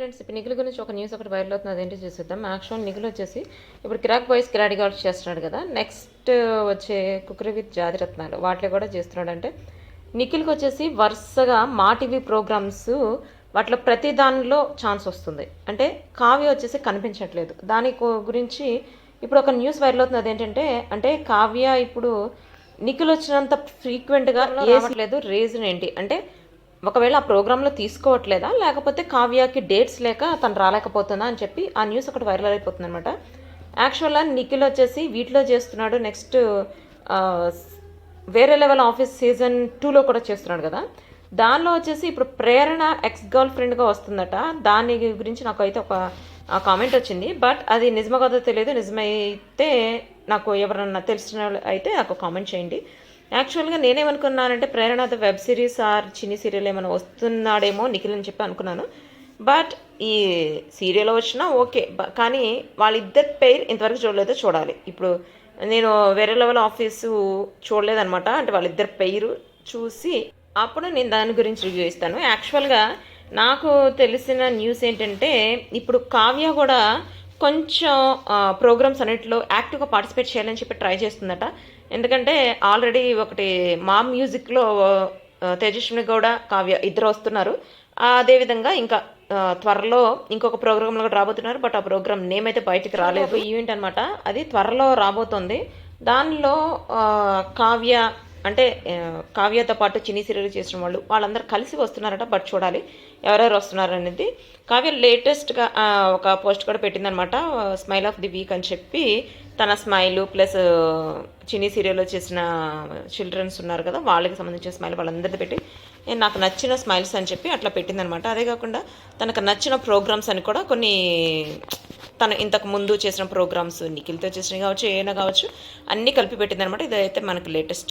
Friends ఇప్పుడు నిఖిల్ గురించి ఒక న్యూస్ ఒకటి వైరల్ అవుతుంది అదేంటి చూసేద్దాం. యాక్చువల్ నిఖిల్ వచ్చేసి ఇప్పుడు కిరాక్ బాయ్స్ కిరాడి గాల్స్ చేస్తున్నాడు కదా నెక్స్ట్ వచ్చే కుక్కరి విత్ జాతిరత్నాలు వాటిలో కూడా చేస్తున్నాడు అంటే నిఖిల్కి వచ్చేసి వరుసగా మా టీవీ ప్రోగ్రామ్స్ వాటిలో ప్రతి దానిలో ఛాన్స్ వస్తుంది. అంటే కావ్య వచ్చేసి కనిపించట్లేదు. దాని గురించి ఇప్పుడు ఒక న్యూస్ వైరల్ అవుతుంది అదేంటంటే అంటే కావ్య ఇప్పుడు నిఖిల్ వచ్చినంత ఫ్రీక్వెంట్గా రావట్లేదు. రీజన్ ఏంటి అంటే ఒకవేళ ఆ ప్రోగ్రాంలో తీసుకోవట్లేదా? లేకపోతే కావ్యకి డేట్స్ లేక తను రాలేకపోతుందా అని చెప్పి ఆ న్యూస్ ఒకటి వైరల్ అయిపోతుంది అనమాట యాక్చువల్గా నిఖిల్ వచ్చేసి వీటిలో చేస్తున్నాడు నెక్స్ట్ వేరే లెవెల్ ఆఫీస్ సీజన్ టూలో కూడా చేస్తున్నాడు కదా. దానిలో వచ్చేసి ఇప్పుడు ప్రేరణ ఎక్స్ గర్ల్ ఫ్రెండ్గా వస్తుందట. దాని గురించి నాకు అయితే ఒక కామెంట్ వచ్చింది. బట్ అది నిజమో కదా తెలియదు. నిజమైతే నాకు ఎవరన్నా తెలిసిన వాళ్ళు అయితే నాకు కామెంట్ చేయండి. యాక్చువల్గా నేనేమనుకున్నానంటే Prerana web series or Chinni serial ఏమైనా వస్తున్నాడేమో నిఖిల్ అని చెప్పి అనుకున్నాను. బట్ ఈ సీరియల్ వచ్చినా ఓకే. బ- కానీ వాళ్ళిద్దరి పేరు ఇంతవరకు చూడలేదో చూడాలి. ఇప్పుడు నేను వేరే లెవెల్ ఆఫీసు చూడలేదనమాట అంటే వాళ్ళిద్దరి పేరు చూసి అప్పుడు నేను దాని గురించి రివ్యూ ఇస్తాను. యాక్చువల్గా నాకు తెలిసిన న్యూస్ ఏంటంటే ఇప్పుడు కావ్య కూడా కొంచెం ప్రోగ్రామ్స్ అన్నింటిలో యాక్టివ్గా పార్టిసిపేట్ చేయాలని చెప్పి ట్రై చేస్తుందట. ఎందుకంటే ఆల్రెడీ ఒకటి మా మ్యూజిక్లో తేజస్విని గౌడ కావ్య ఇద్దరు వస్తున్నారు. అదేవిధంగా ఇంకా త్వరలో ఇంకొక ప్రోగ్రాంలో కూడా రాబోతున్నారు. బట్ ఆ ప్రోగ్రామ్ నేమ్ అయితే బయటికి రాలేదు. ఈవెంట్ అనమాట అది త్వరలో రాబోతోంది. దానిలో కావ్య అంటే కావ్యతో పాటు చిన్ని సీరియల్ చేసిన వాళ్ళు వాళ్ళందరూ కలిసి వస్తున్నారట బట్ చూడాలి ఎవరెవరు వస్తున్నారు అనేది. కావ్య లేటెస్ట్గా ఒక పోస్ట్ కూడా పెట్టిందనమాట స్మైల్ ఆఫ్ ది వీక్ అని చెప్పి. తన స్మైల్ ప్లస్ చిన్ని సీరియల్లో చేసిన చిల్డ్రన్స్ ఉన్నారు కదా వాళ్ళకి సంబంధించిన స్మైల్ వాళ్ళందరిది పెట్టి. నాకు నచ్చిన స్మైల్స్ అని చెప్పి అట్లా పెట్టిందనమాట అదే కాకుండా తనకు నచ్చిన ప్రోగ్రామ్స్ అని కూడా కొన్ని తను ఇంతకు ముందు చేసిన ప్రోగ్రామ్స్ నిఖిల్తో చేసినవి కావచ్చు ఏమైనా కావచ్చు అన్నీ కలిపి పెట్టిందనమాట ఇదైతే మనకు లేటెస్ట్